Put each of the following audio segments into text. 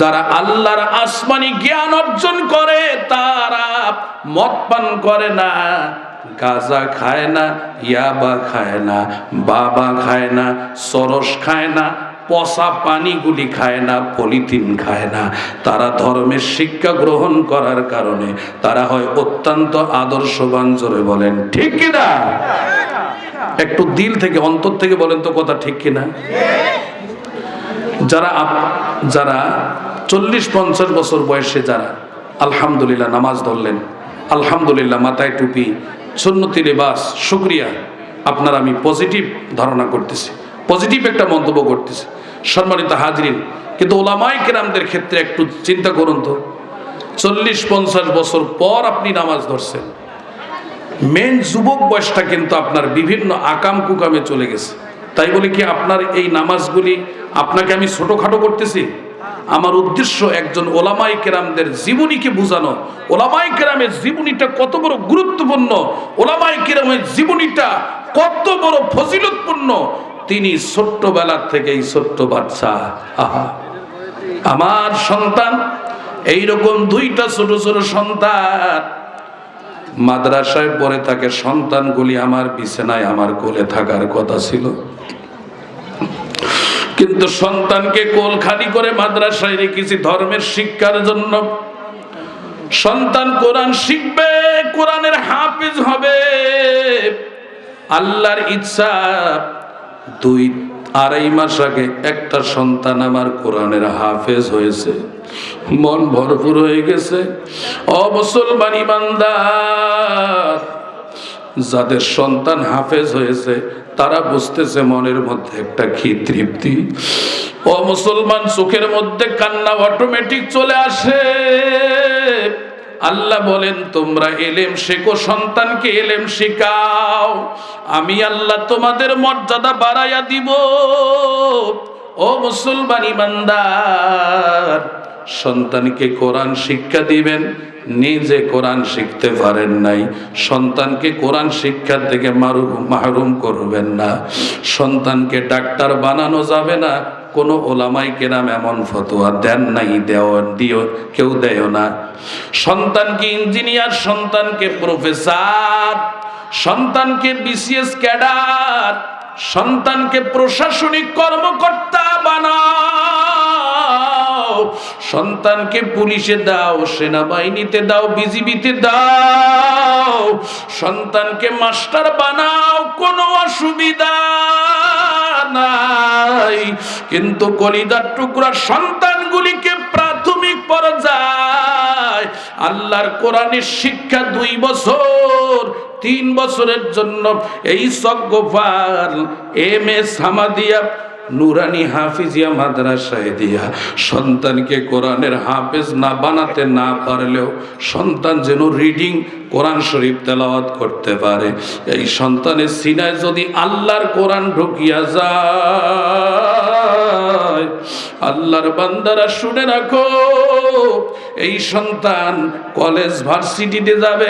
যারা আল্লাহর আসমানি জ্ঞান অর্জন করে, তারা মদ পান করে না, গাজা খায় না, ইয়াবা খায় না, বাবা খায় না, সরস খায় না, পচা পানিগুলি খায় না, পলিথিন খায় না। তারা ধর্মের শিক্ষা গ্রহণ করার কারণে তারা হয় অত্যন্ত আদর্শবান জোরে বলেন, ঠিক কিনা একটু দিল থেকে, অন্তর থেকে বলেন তো কথা ঠিক কিনা যারা যারা চল্লিশ পঞ্চাশ বছর বয়সে যারা আলহামদুলিল্লাহ নামাজ ধরলেন, আলহামদুলিল্লাহ মাথায় টুপি, সুন্নতি লেবাস, শুক্রিয়া, আপনার আমি পজিটিভ ধারণা করতেছি পজিটিভ একটা মন্তব্য করতেছি। সম্মানিত হাজরিন, কিন্তু ওলামাই কেরামদের ক্ষেত্রে একটু চিন্তা করুন তো। চল্লিশ পঞ্চাশ বছর পর আপনি নামাজ ধরছেন। মেন যুবক বয়সটা কিন্তু আপনার বিভিন্ন আকাম কুকামে চলে গেছে। তাই বলে কি, আপনার এই নামাজগুলি আপনাকে আমি ছোটোখাটো করতেছি। আমার উদ্দেশ্য একজন ওলামাই কেরামদের জীবনীকে বোঝানো। ওলামাই কেরামের জীবনীটা কত বড় গুরুত্বপূর্ণ। ওলামাই কেরামের জীবনীটা কত বড় ফজিলতপূর্ণ। তিনি ছোট্টবেলার থেকেই ছোট্ট বাচ্চা। আহা। আমার সন্তান, এইরকম দুইটা ছোট ছোট সন্তান মাদ্রাসায় পড়ে থাকে, সন্তানগুলি আমার বিছানায় আমার কোলে থাকার কথা ছিল। কিন্তু সন্তানকে কোল খালি করে মাদ্রাসায় রেখেছি ধর্মের শিক্ষার জন্য। সন্তান কোরআন শিখবে, কোরআনের হাফিজ হবে। আল্লাহর ইচ্ছা, দুই, আড়াই মাস আগে একটা সন্তান আমার কোরআনের হাফেজ হয়েছে। মন ভরপুর হয়ে গেছে। অমুসলমান ইমানদার, যাদের সন্তান হাফেজ হয়েছে, তারা বুঝতেছে মনের মধ্যে একটা কি তৃপ্তি। ও মুসলমান চোখের মধ্যে কান্না অটোমেটিক চলে আসে। আল্লাহ বলেন, তোমরা এলেম শেখো, সন্তানকে এলেম শেখাও। আমি আল্লাহ তোমাদের মর্যাদা বাড়াইয়া দিব। ও মুসলমান ইমানদার সন্তানকে কোরআন শিক্ষা দিবেন, নিজে কোরআন শিখতে পারেন নাই। সন্তানকে কোরআন শিক্ষার থেকে মাহরুম করবেন না। সন্তানকে ডাক্তার বানানো যাবে না। কোনো ওলামাই কেরাম এমন ফতোয়া দেন নাই দেও দিও, কেউ দেয় না। সন্তানকে ইঞ্জিনিয়ার, সন্তানকে প্রফেসর, সন্তানকে বিসিএস ক্যাডার, সন্তানকে প্রশাসনিক কর্মকর্তা বানাও। সন্তানকে পুলিশে দাও, সেনাবাহিনীতে দাও, বিজিবিতে দাও। সন্তানকে মাস্টার বানাও, কোনো অসুবিধা নাই। কিন্তু কলিদার টুকরা সন্তানগুলিকে প্রাথমিক পর্যায়, আল্লাহর কোরআনের শিক্ষা দুই বছর, তিন বছরের জন্য এই সজ্ঞপাল এম এস হামাদিয়া নুরানি হাফিজিয়া মাদ্রাসায় দিয়া। সন্তানকে কোরআনের হাফেজ না বানাতে না পারলেও সন্তান যেন রিডিং কোরআন শরীফ তেলাওয়াত করতে পারে। এই সন্তানের সিনায় যদি আল্লাহর কোরআন ঢুকিয়া যায় আল্লাহর বান্দারা শুনে রাখো, এই সন্তান কলেজ ভার্সিটিতে যাবে,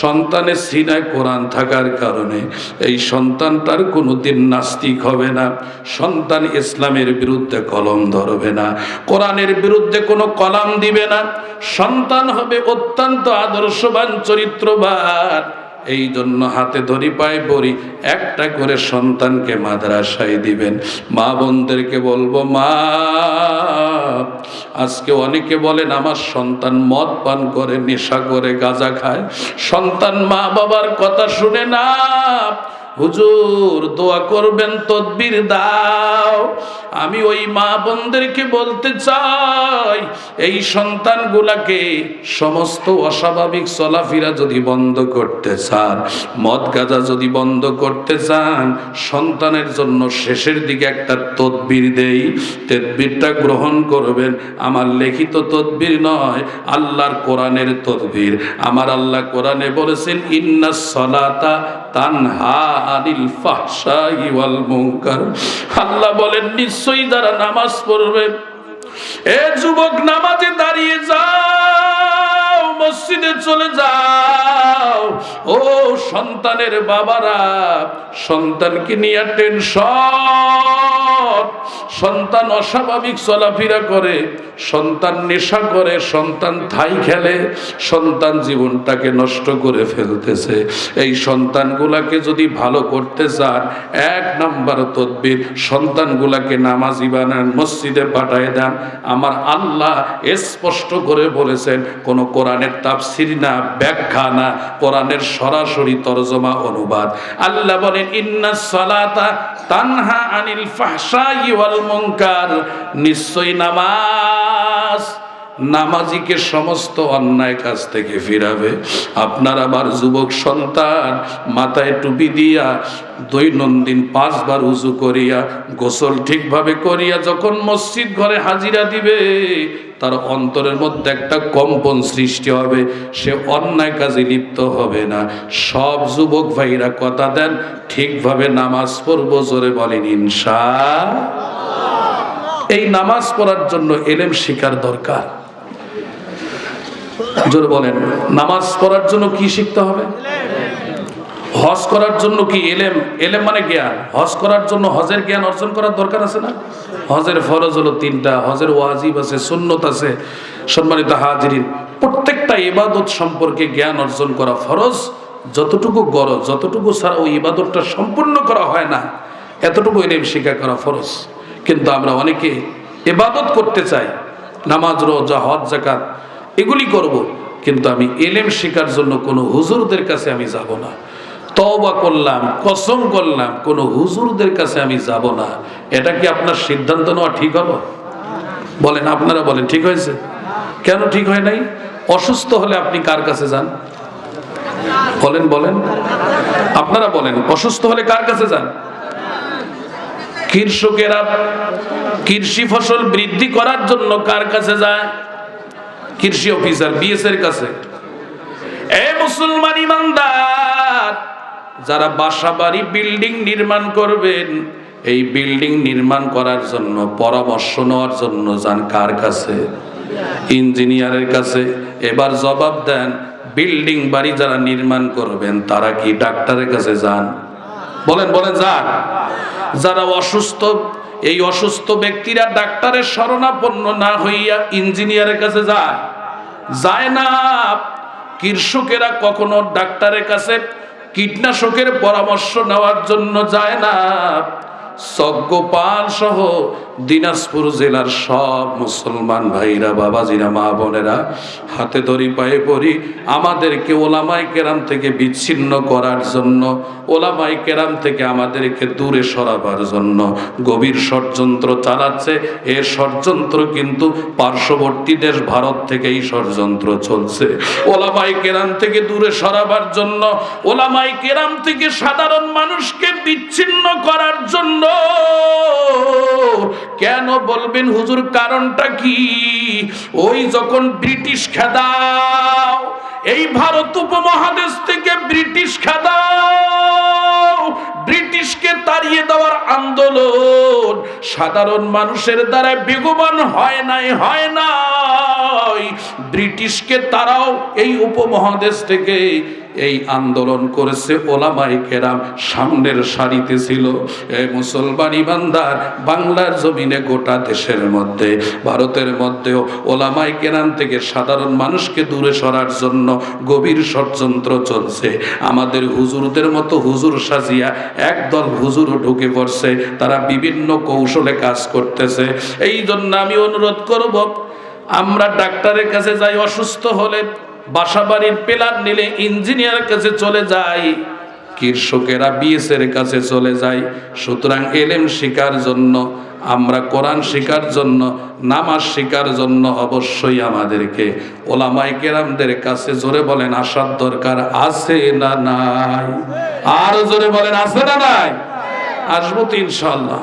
সন্তানের সিনায় কোরআন থাকার কারণে এই সন্তানটার কোনোদিন নাস্তিক হবে না, সন্তান ইসলামের বিরুদ্ধে কলম ধরবে না, কোরআনের বিরুদ্ধে কোনো কলাম দিবে না, সন্তান হবে অত্যন্ত আদর্শবান, চরিত্রবান। এই জন্য হাতে ধরি পায়ে পড়ি, একটা করে সন্তানকে মাদ্রাসায় দিবেন। মা বোনদেরকে বলব, মা, আজকে অনেকে বলেন, আমার সন্তান মদ পান করে, নেশা করে, গাঁজা খায়। সন্তান মা বাবার কথা শুনে না হুজুর, দোয়া করবেন, তদবির দাও। আমি ওই মা বোনদেরকে বলতে চাই, এই সন্তানগুলাকে সমস্ত অস্বাভাবিক চলাফেরা যদি বন্ধ করতে চান, মদ গাঁজা যদি বন্ধ করতে চান, সন্তানের জন্য শেষের দিকে একটা তদবির দেই। তদবিরটা গ্রহণ করবেন, আমার লিখিত তদবির নয়, আল্লাহর কোরআনের তদবির। আমার আল্লাহ কোরআনে বলেছেন ইন্না সলাতা তানহা আনিল ফাহশাই ওয়াল মুনকার। আল্লাহ বলেন, নিশ্চয়ই যারা নামাজ পড়বে, এ যুবক নামাজে দাঁড়িয়ে যাও, মসজিদে চলে যাও। ও সন্তানের বাবারা, সন্তানকে নিয়ে টেনশন সন্তান অস্বাভাবিক চলাফেরা করে, সন্তান নেশা করে, সন্তান থাই খেলে, সন্তান জীবনটাকে নষ্ট করে ফেলতেছে। এই সন্তানগুলাকে যদি ভালো করতে চান, এক নাম্বার তদবির, সন্তানগুলাকে নামাজি বানান, মসজিদে পাঠায় দেন। আমার আল্লাহ স্পষ্ট করে বলেছেন, কোনো কোরআনের তাফসির না, ব্যাখ্যা না কোরআনের সরাসরি তরজমা অনুবাদ। আল্লাহ বলেন, ইন্না সালাতা তানহা আনিল ফাহশাই ওয়াল মুনকার। নিশ্চয় নামাজ, নামাজিকে সমস্ত অন্যায় কাজ থেকে ফিরাবে। আপনার আবার যুবক সন্তান মাথায় টুপি দিয়া দৈনন্দিন পাঁচবার উজু করিয়া, গোসল ঠিকভাবে করিয়া যখন মসজিদ ঘরে হাজিরা দিবে তার অন্তরের মধ্যে একটা কম্পন সৃষ্টি হবে, সে অন্যায় কাজে লিপ্ত হবে না। সব যুবক ভাইরা কথা দেন, ঠিকভাবে নামাজ পড়ব জোরে বলেন ইনসা এই নামাজ পড়ার জন্য এলেম শিকার দরকার। জোরে বলেন, নামাজ পড়ার জন্য কি শিখতে হবে? হজ করার জন্য কি এলেম? এলেম মানে জ্ঞান। হজ করার জন্য হজের জ্ঞান অর্জন করার দরকার আছে না? হজের ফরজ হলো তিনটা, হজের ওয়াজিব আছে, সুন্নত আছে, সম্মানিত হাজিরিন। প্রত্যেকটা ইবাদত সম্পর্কে জ্ঞান অর্জন করা ফরজ। যতটুকু গরজ যতটুকু ছাড়া ওই ইবাদতটা সম্পূর্ণ করা হয় না, এতটুকু এলেম শিক্ষা করা ফরজ। কিন্তু আমরা অনেকে ইবাদত করতে চাই, নামাজ, রোজা, হজ জাকাত এগুলি করব, কিন্তু আমি এলেম শেখার জন্য কোনো হুজুরদের কাছে আমি যাব না। তওবা করলাম, কসম করলাম, কোনো হুজুরদের কাছে আমি যাব না। এটা কি আপনার সিদ্ধান্ত নেওয়া ঠিক হলো? বলেন, আপনারা বলেন, ঠিক হয়েছে? কেন ঠিক হয় নাই? অসুস্থ হলে আপনি কার কাছে যান? বলেন বলেন। আপনারা বলেন, অসুস্থ হলে কার কাছে যান? কৃষকেরা, কৃষি ফসল বৃদ্ধি করার জন্য কার কাছে যায়? কৃষি অফিসার বিএস এর কাছে। এ মুসলমান ইমানদার যারা বাসা বাড়ি বিল্ডিং নির্মাণ করবেন, এই বিল্ডিং নির্মাণ করার জন্য, পরামর্শ নেওয়ার জন্য যান কার কাছে? ইঞ্জিনিয়ারের কাছে। এবার জবাব দেন, বিল্ডিং বাড়ি যারা নির্মাণ করবেন, তারা কি ডাক্তারের কাছে যান? বলেন বলেন, যান। যারা অসুস্থ, এই অসুস্থ ব্যক্তিরা ডাক্তারের শরণাপন্ন না হইয়া ইঞ্জিনিয়ারের কাছে যায়? যায় না। কৃষকেরা কখনো ডাক্তারের কাছে কীটনাশকের পরামর্শ নেওয়ার জন্য যায় না। সজ্ঞপাল সহ দিনাজপুর জেলার সব মুসলমান ভাইরা, বাবাজিরা, মা বোনেরা, হাতে ধরি, পায়ে পড়ি, আমাদেরকে ওলামাই কেরাম থেকে বিচ্ছিন্ন করার জন্য ওলামাই কেরাম থেকে আমাদেরকে দূরে সরাবার জন্য গভীর ষড়যন্ত্র চালাচ্ছে। এর ষড়যন্ত্র কিন্তু পার্শ্ববর্তী দেশ ভারত থেকে এই ষড়যন্ত্র চলছে। ওলামাই কেরাম থেকে দূরে সরাবার জন্য ওলামাই কেরাম থেকে সাধারণ মানুষকে বিচ্ছিন্ন করার জন্য কেন বলবেন হুজুর কারণটা কি? ওই যখন ব্রিটিশ খেদাও, এই ভারত উপমহাদেশ থেকে ব্রিটিশ খেদাও, ব্রিটিশকে তাড়িয়ে দেওয়ার আন্দোলন সাধারণ মানুষের দ্বারা বেগবান হয় নাই হয় নাই ব্রিটিশকে তারাও এই উপমহাদেশ থেকে এই আন্দোলন করেছে। ওলামাই কেরাম সামনের সারিতে ছিল। এই মুসলমান ইমানদার বাংলার জমিনে গোটা দেশের মধ্যে, ভারতের মধ্যেও ওলামাই কেরাম থেকে সাধারণ মানুষকে দূরে সরার জন্য গভীর ষড়যন্ত্র চলছে। আমাদের হুজুরদের মতো হুজুর সাজিয়া একদল হুজুরও ঢুকে পড়ছে। তারা বিভিন্ন কৌশলে কাজ করতেছে। এই জন্য আমি অনুরোধ করব আমরা ডাক্তারের কাছে যাই, অসুস্থ হলে বাসাবাড়ির পেলার নিলে ইঞ্জিনিয়ার কাছে চলে যাই, কৃষকেরা বিএসের কাছে চলে যায় সুতরাং এলেম শিকার জন্য, আমরা কোরআন শিকার জন্য, নামাজ শিকার জন্য অবশ্যই আমাদেরকে ওলামাই কেরামদের কাছে জোরে বলেন, আসার দরকার আছে না নাই? আর জোরে বলেন, আছে না নাই? আসব তো ইনশাল্লাহ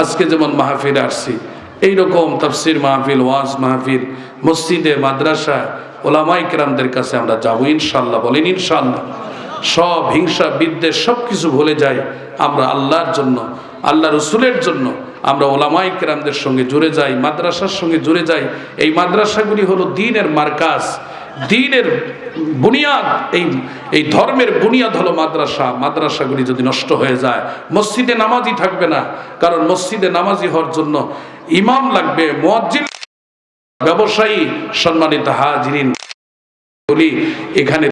আজকে যেমন মাহফিল আসছি এইরকম তাফসির মাহফিল, ওয়াজ মাহফিল, মসজিদে, মাদ্রাসা ওলামাই কেরামদের কাছে আমরা যাব, ইনশাল্লাহ, বলেন ইনশাল্লাহ। সব হিংসা, বিদ্বেষ সব কিছু ভুলে যাই আমরা আল্লাহর জন্য, আল্লাহ রসুলের জন্য আমরা ওলামাই কেরামদের সঙ্গে জুড়ে যাই, মাদ্রাসার সঙ্গে জুড়ে যাই। এই মাদ্রাসাগুলি হলো দিনের মার্কাজ দিনের বুনিয়াদ, এই এই ধর্মের বুনিয়াদ হলো মাদ্রাসা। মাদ্রাসাগুলি যদি নষ্ট হয়ে যায়, মসজিদে নামাজি থাকবে না। কারণ মসজিদে নামাজি হওয়ার জন্য ইমাম লাগবে মজ্জিদ ব্যবসায়ী, সম্মানিত হাজিরিন, বলি, এখানে